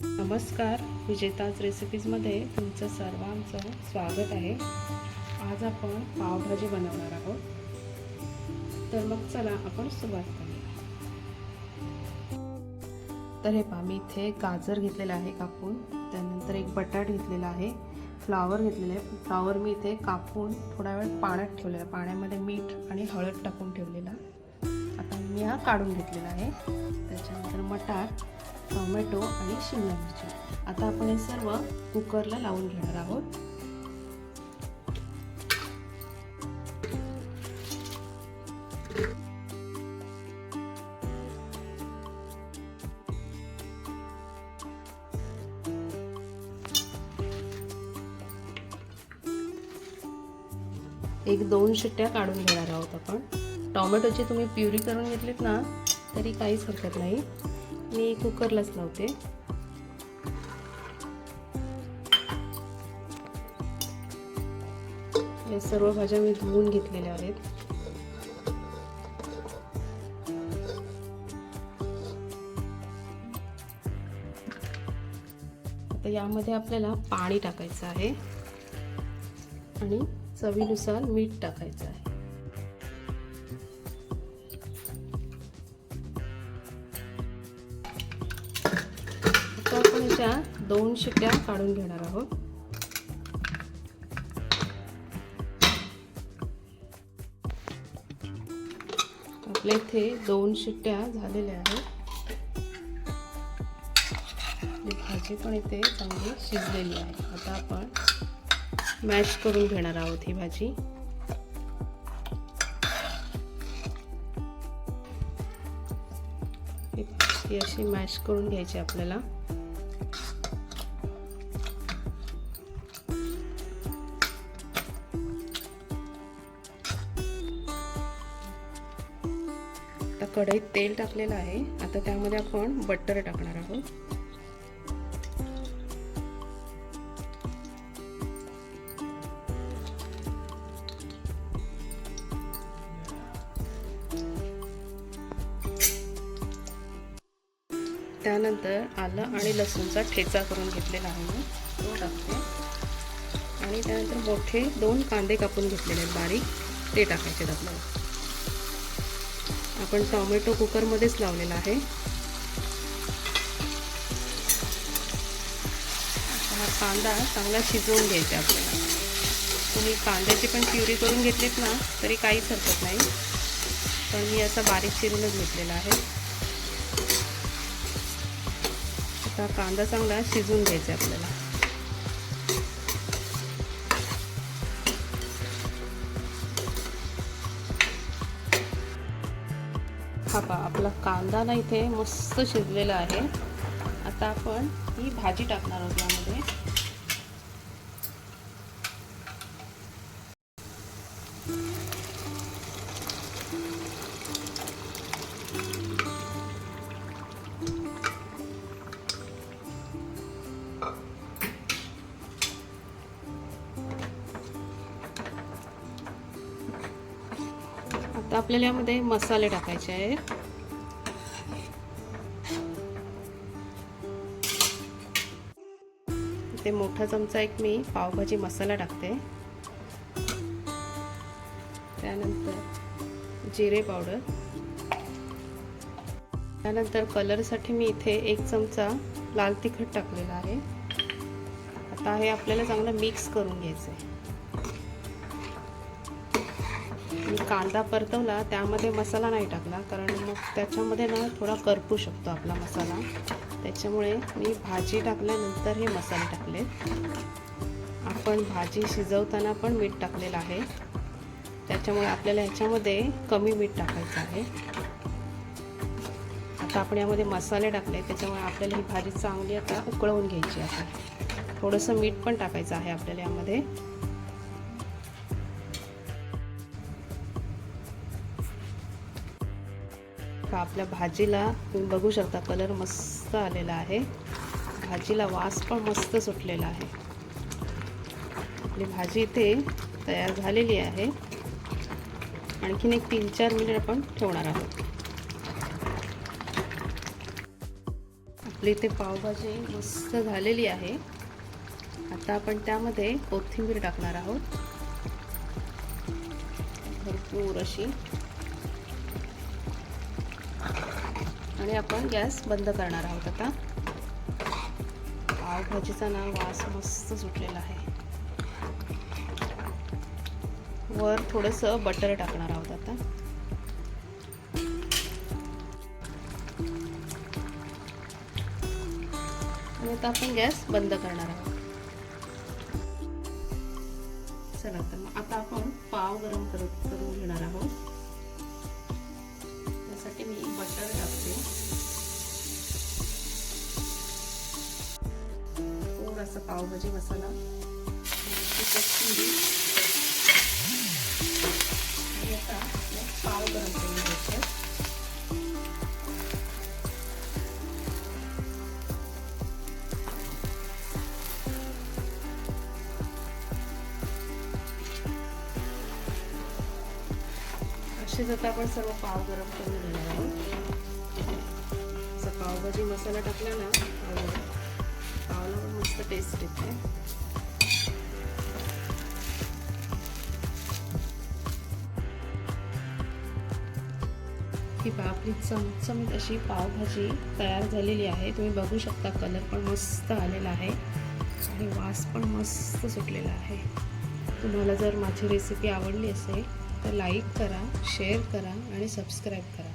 नमस्कार विजेताज रेसिपीजमध्ये तुमचं सर्वांचं स्वागत आहे. आज आपण पावभाजी बनवणार आहोत. तर मग चला आपण सुरुवात करूया. तर हे पहा मी इथे गाजर घेतलेलं आहे कापून त्यानंतर एक बटाट घेतलेला आहे फ्लावर घेतलेलं आहे. फ्लावर मी इथे कापून थोडा वेळ पाण्यात ठेवलेला पाण्यामध्ये मीठ आणि हळद टाकून ठेवलेला. आता मी हा काढून घेतलेला आहे. त्याच्यानंतर मटार टोमॅटो आणि शिमला मिरची. आता आपण हे सर्व कुकरला लावून घेणार आहोत. एक दोन शिट्ट्या काढून घेणार आहोत आपण. टोमॅटोची तुम्ही प्युरी करून घेतलीत ना तरी काहीच हरकत नाही. मी कुकरलाच लावते. या सर्व भाज्या मी धुवून घेतलेल्या आहेत. आता यामध्ये आपल्याला पाणी टाकायचं आहे आणि चवीनुसार मीठ टाकायचं आहे. अशा दोन शिट्ट्या काढून घेणार आहोत. आपल्या इथे दोन शिट्ट्या झालेल्या आहेत. भाजी पण इथे चांगली शिजलेली आहे. आता आपण मॅश करून घेणार आहोत ही भाजी. ही अशी मॅश करून घ्यायची आपल्याला. कढईत तेल टाकलेलं आहे. आता त्यामध्ये आपण बटर टाकणार आहोत. त्यानंतर आलं आणि लसूणचा ठेचा करून घेतलेला आहे मी. तो टाकते. आणि त्यानंतर मोठे दोन कांदे कापून घेतलेले आहेत बारीक. ते टाकायचे आपल्याला. आपण टॉमॅटो कुकरमध्येच लावलेला आहे. हा कांदा चांगला शिजवून घ्यायचा आपल्याला. तुम्ही कांद्याची पण प्युरी करून घेतलीत ना तरी काहीच हरकत नाही. पण मी असा बारीक चिरूनच घेतलेला आहे. आता कांदा चांगला शिजवून घ्यायचा आपल्याला. हा पा आपला कांदा ना इथे मस्त शिजलेला आहे. आता आपण ही भाजी टाकणार आहोत यामध्ये. तर आपल्याला यामध्ये मसाले टाकायचे आहेत. ते मोठा चमचा एक मी पावभाजी मसाला टाकते. त्यानंतर जिरे पावडर. त्यानंतर कलरसाठी मी इथे एक चमचा लाल तिखट टाकलेला आहे. आता हे आपल्याला चांगलं मिक्स करून घ्यायचं आहे मी कांदा परतवला त्यामध्ये मसाला नाही टाकला कारण मग त्याच्यामध्ये ना थोडा करपू शकतो आपला मसाला. त्याच्यामुळे मी भाजी टाकल्यानंतर हे मसाले टाकले. आपण भाजी शिजवताना पण मीठ टाकलेलं आहे. त्याच्यामुळे आपल्याला ह्याच्यामध्ये कमी मीठ टाकायचं आहे. आता आपण यामध्ये मसाले टाकले त्याच्यामुळे आपल्याला ही भाजी चांगली आता उकळवून घ्यायची आहे. थोडंसं मीठ पण टाकायचं आहे आपल्याला यामध्ये. आपल्या भाजीला तुम्ही बघू शकता कलर मस्त आलेला आहे. भाजीला वास पण मस्त सुटलेला आहे. आपली भाजी इथे तयार झालेली आहे. आणखीन एक तीन चार मिनिट आपण ठेवणार आहोत. आपली इथे पावभाजी मस्त झालेली आहे. आता आपण त्यामध्ये कोथिंबीर टाकणार आहोत. भरपूर अशी. आणि आपण गॅस बंद करणार आहोत आता. पावभाजीचा ना वास मस्त सुटलेला आहे. वर थोडंसं बटर टाकणार आहोत आता. आणि आता आपण गॅस बंद करणार आहोत. चला तर मग आता आपण पाव गरम करत पावभाजी मसाला. कोथिंबीर आणि आता पाव गरम करून घ्यायचे असेच आपण सर्व पाव गरम करून घेणार आहोत. असा पावभाजी मसाला टाकला ना मस्त टेस्ट येते. ही आपली चमचमीत अशी पावभाजी तयार झालेली आहे. तुम्ही बघू शकता कलर पण मस्त आलेला आहे आणि वास पण मस्त सुटलेला आहे. तुम्हाला जर माझी रेसिपी आवडली असेल तर लाईक करा शेअर करा आणि सबस्क्राईब करा.